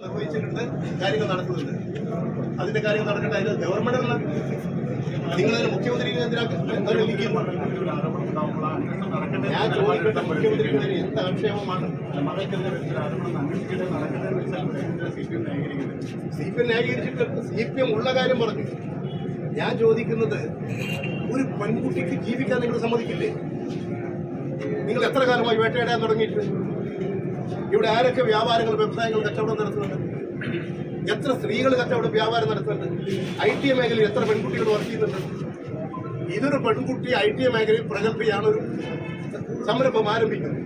നിർവഹിച്ചിട്ടുണ്ട്. കാര്യങ്ങൾ നടക്കുന്നുണ്ട്. അതിന്റെ കാര്യങ്ങൾ നടക്കട്ടെ അതിന് ഗവൺമെന്റ് അല്ല നിങ്ങളതിന് മുഖ്യമന്ത്രി ഞാൻ ചോദിക്കട്ടെ മുഖ്യമന്ത്രിക്കെതിരെ എന്ത് ആക്ഷേപമാണ് സി പി എം ന്യായീകരിച്ചിട്ട് സി പി എം ഉള്ള കാര്യം പറഞ്ഞു. ഞാൻ ചോദിക്കുന്നത് ഒരു പെൺകുട്ടിക്ക് ജീവിക്കാൻ നിങ്ങൾ സമ്മതിക്കില്ലേ? നിങ്ങൾ എത്ര കാലമായി വേട്ടയാടാൻ തുടങ്ങിയിട്ട്? ഇവിടെ ആരൊക്കെ വ്യാപാരങ്ങൾ വ്യവസായങ്ങൾ കച്ചവടം നടത്തുന്നുണ്ട്? എത്ര സ്ത്രീകൾ കച്ചവടം വ്യാപാരം നടത്തുന്നുണ്ട്? ഐ ടി മേഖലയിൽ എത്ര പെൺകുട്ടികൾ വർക്ക് ചെയ്യുന്നുണ്ട്? ഇതൊരു പെൺകുട്ടി ഐ ടി മേഖലയിൽ പ്രഗത്ഭയാണ് ഒരു സംരംഭം ആരംഭിക്കുന്നത്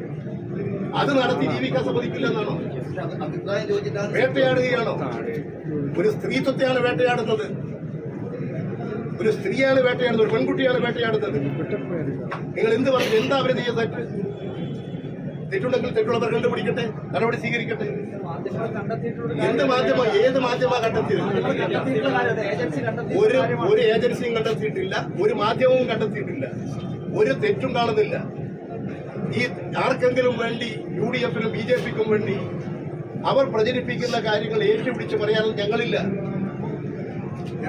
അത് നടത്തി ജീവിക്കാൻ സമ്മതിക്കില്ല എന്നാണോ അഭിപ്രായം ചോദിച്ചിട്ടാണ് വേട്ടയാടുകയാണോ? ഒരു സ്ത്രീത്വത്തെയാണ് വേട്ടയാടുന്നത്. ഒരു സ്ത്രീയാണ് വേട്ടയാടുന്നത് ഒരു പെൺകുട്ടിയാണ് വേട്ടയാടുന്നത്. നിങ്ങൾ എന്ത് പറഞ്ഞു? എന്താ അവർ ചെയ്ത തെറ്റ് തെറ്റുണ്ടെങ്കിൽ തെറ്റുള്ളവർ പിടിക്കട്ടെ? നടപടി സ്വീകരിക്കട്ടെ? എന്ത് മാധ്യമം ഏത് മാധ്യമ കണ്ടെത്തിയത്? ഒരു ഒരു ഏജൻസിയും കണ്ടെത്തിയിട്ടില്ല. ഒരു മാധ്യമവും കണ്ടെത്തിയിട്ടില്ല. ഒരു തെറ്റും കാണുന്നില്ല. ഈ ആർക്കെങ്കിലും വേണ്ടി യു ഡി എഫിനും ബി ജെ പിക്കും വേണ്ടി അവർ പ്രചരിപ്പിക്കുന്ന കാര്യങ്ങൾ ഏറ്റുപിടിച്ച് പറയാനും ഞങ്ങളില്ല.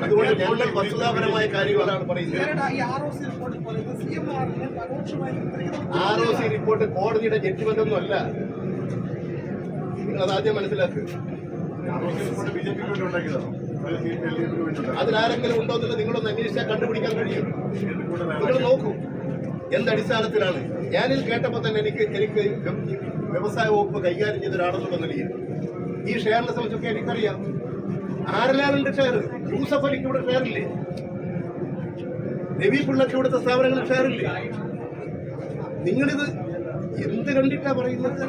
അതുകൊണ്ട് കൂടുതൽ വസ്തുതാപരമായ കാര്യങ്ങളാണ് പറയുന്നത്. ആർ ഒ സി റിപ്പോർട്ട് കോടതിയുടെ ജഡ്ജ്മെന്റ് അല്ല. നിങ്ങൾ അതാദ്യം മനസ്സിലാക്കുക അതിലാരെങ്കിലും ഉണ്ടോ എന്നുള്ളത് നിങ്ങളൊന്ന് അന്വേഷിച്ചാൽ കണ്ടുപിടിക്കാൻ കഴിയും. നിങ്ങൾ നോക്കൂ. എന്തടിസ്ഥാനത്തിലാണ്? ഞാനിൽ കേട്ടപ്പോൾ തന്നെ എനിക്ക് എനിക്ക് വ്യവസായ വകുപ്പ് കൈകാര്യം ചെയ്ത ഒരാളെന്നുള്ള നിലയിൽ ഈ ഷെയറിനെ സംബന്ധിച്ചൊക്കെ എനിക്കറിയാം. ആരെല്ലാരുണ്ട് ഷെയർ യൂസഫ് അലിക്ക് ഇവിടെ ഷെയറില്ലേ രവി പിള്ളക്ക് ഇവിടുത്തെ സ്ഥാപനങ്ങളിൽ ഷെയറില്ലേ നിങ്ങളിത് എന്ത് കണ്ടിട്ടാ പറയുന്നത്?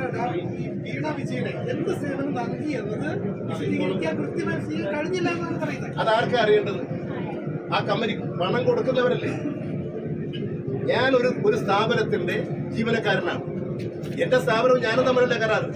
വീണ വിജയനെ എന്ത് സേവനം നൽകി എന്നത് വിശദീകരിക്കാൻ കൃത്യമായി സി- കഴിഞ്ഞില്ല എന്നാണ് പറയുന്നത്. അതാർക്കാ അറിയേണ്ടത്? ആ കമ്പനി പണം കൊടുക്കുന്നവരല്ലേ? ഞാൻ ഒരു ഒരു സ്ഥാപനത്തിന്റെ ജീവനക്കാരനാണ്. എന്റെ സ്ഥാപനവും ഞാനും തമ്മിലല്ല കരാറ്?